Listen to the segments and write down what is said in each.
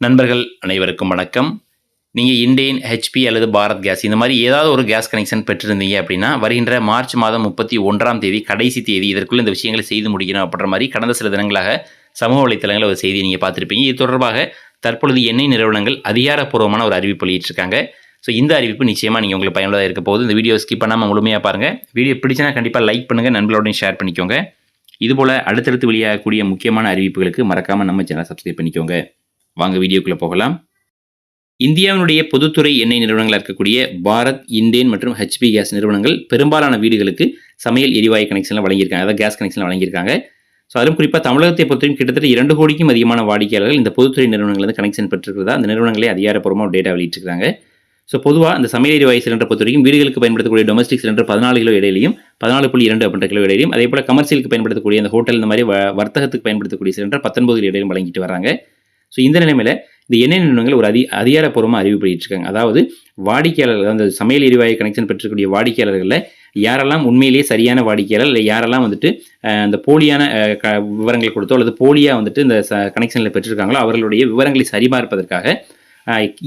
நண்பர்கள் அனைவருக்கும் வணக்கம். நீங்கள் இண்டேன் ஹெச்பி அல்லது பாரத் கேஸ் இந்த மாதிரி ஏதாவது ஒரு கேஸ் கனெக்ஷன் பெற்றிருந்தீங்க அப்படின்னா வருகின்ற மார்ச் மாதம் முப்பத்தி ஒன்றாம் தேதி கடைசி தேதி இதற்குள்ள இந்த விஷயங்களை செய்து முடிக்கணும் அப்படின்ற மாதிரி கடந்த சில தினங்களாக சமூக வலைத்தளங்களில் ஒரு செய்தியை நீங்கள் பார்த்துருப்பீங்க. இது தொடர்பாக தற்பொழுது எண்ணெய் நிறுவனங்கள் அதிகாரப்பூர்வமான ஒரு அறிவிப்பு வெளியிட்டிருக்காங்க. ஸோ இந்த அறிவிப்பு நிச்சயமாக நீங்கள் உங்களுக்கு பயனுள்ளதாக இருக்க போகுது. இந்த வீடியோ ஸ்கிப் பண்ணாமல் முழுமையாக பாருங்கள் வீடியோ பிடிச்சினா கண்டிப்பாக லைக் பண்ணுங்கள் நண்பர்களோடையும் ஷேர் பண்ணிக்கோங்க. இதுபோல் அடுத்தடுத்து வெளியாகக்கூடிய முக்கியமான அறிவிப்புகளுக்கு மறக்காமல் நம்ம சேனல் சப்ஸ்கிரைப் பண்ணிக்கோங்க. வாங்க வீடியோக்குள்ளே போகலாம். இந்தியாவினுடைய பொதுத்துறை எண்ணெய் நிறுவனங்களாக இருக்கக்கூடிய பாரத் இண்டேன் மற்றும் ஹெச்பி கேஸ் நிறுவனங்கள் பெரும்பாலான வீடுகளுக்கு சமையல் எரிவாயு கனெக்ஷன்லாம் வழங்கியிருக்காங்க. அதாவது கேஸ் கனெக்ஷன் வழங்கியிருக்காங்க. ஸோ அதுவும் குறிப்பாக தமிழகத்தை பொறுத்தவரைக்கும் கிட்டத்தட்ட இரண்டு கோடிக்கும் அதிகமான வாடிக்கையாளர்கள் இந்த பொதுத்துறை நிறுவனங்கள் வந்து கனெக்ஷன் பெற்றிருக்கிறதா அந்த நிறுவனங்களே அதிகாரப்பூர்வமாக ஒரு டேட்டா வெளியிட்டிருக்காங்க. ஸோ பொதுவாக அந்த சமையல் எரிவாயு சிலிண்டர் பொறுத்தவரைக்கும் வீடுகளுக்கு பயன்படுத்தக்கூடிய டொமஸ்டிக் சிலிண்டர் பதினாலு கிலோ இடையிலையும் பதினாலு புள்ளி இரண்டு அப்படின்ற கிலோ இடையிலையும் அதே போல் கமர்ஷியலுக்கு பயன்படுத்தக்கூடிய அந்த ஹோட்டல் இந்த மாதிரி வர்த்தகத்துக்கு பயன்படுத்தக்கூடிய சிலிண்டர் பத்தொன்பது இடையிலும் வழங்கிட்டு வராங்க ஸோ இந்த நிலைமையில் இந்த எண்ணெய் நிறுவனங்கள் ஒரு அதி அதிகாரப்பூர்வமாக அறிவிப்பு அதாவது வாடிக்கையாளர்கள் அந்த சமையல் எரிவாயு கனெக்ஷன் பெற்றக்கூடிய வாடிக்கையாளர்களில் யாரெல்லாம் உண்மையிலேயே சரியான வாடிக்கையாளர் இல்லை யாரெல்லாம் வந்துட்டு அந்த போலியான க விவரங்கள் கொடுத்தோ அல்லது போலியாக வந்துட்டு இந்த ச கனெக்ஷனில் பெற்றிருக்காங்களோ அவர்களுடைய விவரங்களை சரிபார்ப்பதற்காக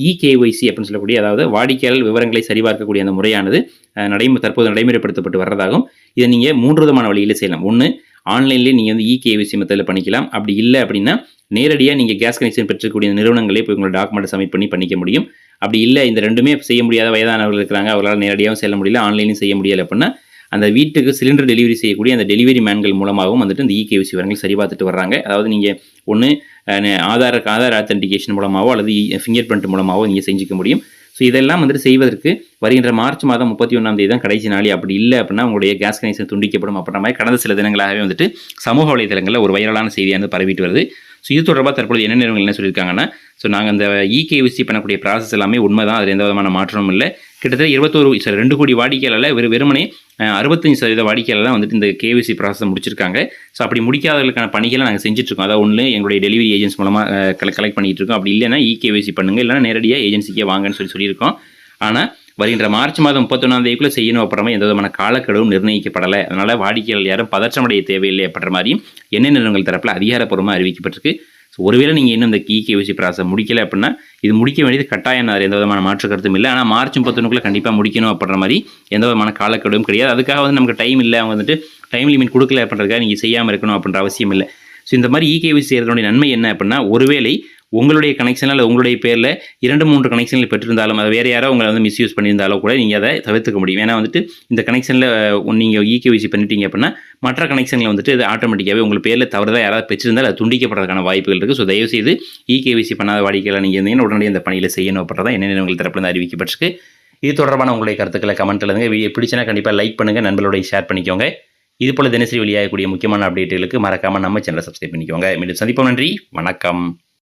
இகேஒய்சி அப்படின்னு சொல்லக்கூடிய அதாவது வாடிக்கையாளர் விவரங்களை சரிபார்க்கக்கூடிய அந்த முறையானது நடைமுறை நடைமு தற்போது நடைமுறைப்படுத்தப்பட்டு வர்றதாகவும் இதை நீங்கள் மூன்று விதமான வழியில் செய்யலாம். ஒன்று ஆன்லைன்லேயே நீங்கள் வந்து இகேவிசி மெத்தடில் பண்ணிக்கலாம். அப்படி இல்லை அப்படின்னா நேரடியாக நீங்கள் கேஸ் கனெக்ஷன் பெற்றக்கூடிய நிறுவனங்களே போய் உங்களோட டாக்குமெண்ட் சப்மிட் பண்ணி பண்ணிக்க முடியும். அப்படி இல்லை இந்த ரெண்டுமே செய்ய முடியாத வயதானவர்கள் இருக்கிறாங்க அவர்களால் நேரடியாகவும் செல்ல முடியல ஆன்லைனும் செய்ய முடியல அப்படின்னா அந்த வீட்டுக்கு சிலிண்டர் டெலிவரி செய்யக்கூடிய அந்த டெலிவரி மேன்கள் மூலமாகவும் வந்துட்டு இந்த இகேவிசி விவரங்கள் சரி பார்த்துட்டு வர்றாங்க. அதாவது நீங்கள் ஒன்று ஆதார் ஆதார் ஆத்தென்டிகேஷன் மூலமாகவோ அல்லது ஃபிங்கர் பிரிண்ட் மூலமாகவோ நீங்கள் செஞ்சுக்க முடியும். ஸோ இதெல்லாம் வந்துட்டு செய்வதற்கு வருகின்ற மார்ச் மாதம் முப்பத்தி ஒன்றாம் தேதி தான் கடைசி நாளே. அப்படி இல்லை அப்படின்னா உங்களுடைய கேஸ் கனெக்ஷன் துண்டிக்கப்படும் அப்படின்ற மாதிரி கடந்த சில தினங்களாகவே வந்துட்டு சமூக வலைதளங்களில் ஒரு வைரலான செய்தியானது பரவிட்டு வருது. ஸோ இது தொடர்பாக தற்பொழுது என்ன நிறுவனங்கள் என்ன சொல்லியிருக்காங்கன்னா ஸோ நாங்கள் அந்த இகேவிசி பண்ணக்கூடிய ப்ராசஸ் எல்லாமே உண்மை தான் அதில் எந்த விதமான மாற்றமும் இல்லை. கிட்டத்தட்ட இருபத்தோரு சார் ரெண்டு கோடி வாடிக்கையாளர் வெறும் வெறுமனே அறுபத்தஞ்சு சதவீத வாடிக்கையாளர் தான் வந்துட்டு இந்த கேவிசி ப்ராசஸ் முடிச்சிருக்காங்க. ஸோ அப்படி முடிக்காதவர்களுக்கான பணிகளை நாங்கள் செஞ்சுட்ருக்கோம். அதாவது ஒன்று எங்களுடைய டெலிவரி ஏஜென்ட்ஸ் மூலமாக கலெக்ட் கலெக்ட் இருக்கோம் அப்படி இல்லைன்னா இகேவிசி பண்ணுங்கள் இல்லைன்னா நேரடியாக ஏஜென்சிக்கே வாங்கன்னு சொல்லி சொல்லியிருக்கோம். ஆனால் வருகின்ற மார்ச் மாதம் முப்பத்தொன்னாம் தேதிக்குள்ளே செய்யணும் அப்புறமா எந்த விதமான காலக்கெடுவும் நிர்ணயிக்கப்படலை. அதனால் வாடிக்கையாளர் யாரும் பதற்றமடைய தேவையில்லை அப்படின்ற மாதிரியும் எண்ணெய் நிறுவனங்கள் தரப்பில் அதிகாரப்பூர்வமாக அறிவிக்கப்பட்டிருக்கு. ஸோ ஒருவேளை நீங்கள் இன்னும் இந்த கீ கேவிசி ப்ராசஸ் முடிக்கலை அப்படின்னா இது முடிக்க வேண்டியது கட்டாயம் அதில் எந்த விதமான மாற்று கருத்தும் இல்லை. ஆனால் மார்ச் முப்பத்தொன்னுக்குள்ளே கண்டிப்பாக முடிக்கணும் அப்படின்ற மாதிரி எந்த விதமான காலக்கெடுவும் கிடையாது. அதுக்காக வந்து நமக்கு டைம் இல்லை. அவங்க வந்துட்டு டைம் லிமிட் கொடுக்கல அப்படின்றதுக்காக நீங்கள் செய்யாமல் இருக்கணும் அப்படின்ற அவசியம் இல்லை. ஸோ இந்த மாதிரி இகேவிசி செய்கிறதுடைய நன்மை என்ன அப்படின்னா ஒருவேளை உங்களுடைய கனெக்ஷனில் அல்லது உங்களுடைய பேரில் இரண்டு மூன்று கனெக்ஷனில் பெற்றிருந்தாலும் அதை வேறு யாரோ உங்களை வந்து மிஸ்யூஸ் பண்ணியிருந்தாலோ கூட நீங்கள் அதை தவிர்த்துக்க முடியும். ஏன்னா வந்துட்டு இந்த கனெக்ஷனில் நீங்கள் இகேவிசி பண்ணிட்டீங்க அப்படின்னா மற்ற கனெக்ஷனில் வந்துட்டு இது ஆட்டோமேட்டிக்காகவே உங்கள் பேரில் தவறுதான் யாராவது பெற்றிருந்தால் அது துண்டிக்கப்படுறதுக்கான வாய்ப்புகள் இருக்குது ஸோ தயவுசெய்து இகேவிசி பண்ணாத வாடிக்கையில் நீங்கள் இருந்தீங்கன்னா உடனடியாக இந்த பணியில் செய்யணும் அப்படின்றதான் என்னென்ன நிறுவனங்கள் தரப்பில் அறிவிக்கப்பட்டிருக்கு. இது தொடர்பான உங்களுடைய கருத்துக்களை கமெண்ட் எழுதுங்க வீடியோ பிடிச்சினா கண்டிப்பாக லைக் பண்ணுங்கள் நண்பர்களுடைய ஷேர் பண்ணிக்கோங்க. இது போல் தினசரி வெளியாகக்கூடிய முக்கியமான அப்டேட்டுகளுக்கு மறக்காமல் நம்ம சேனலை சப்ஸ்கிரைப் பண்ணிக்கோங்க. மீண்டும் சந்திப்போம். நன்றி. வணக்கம்.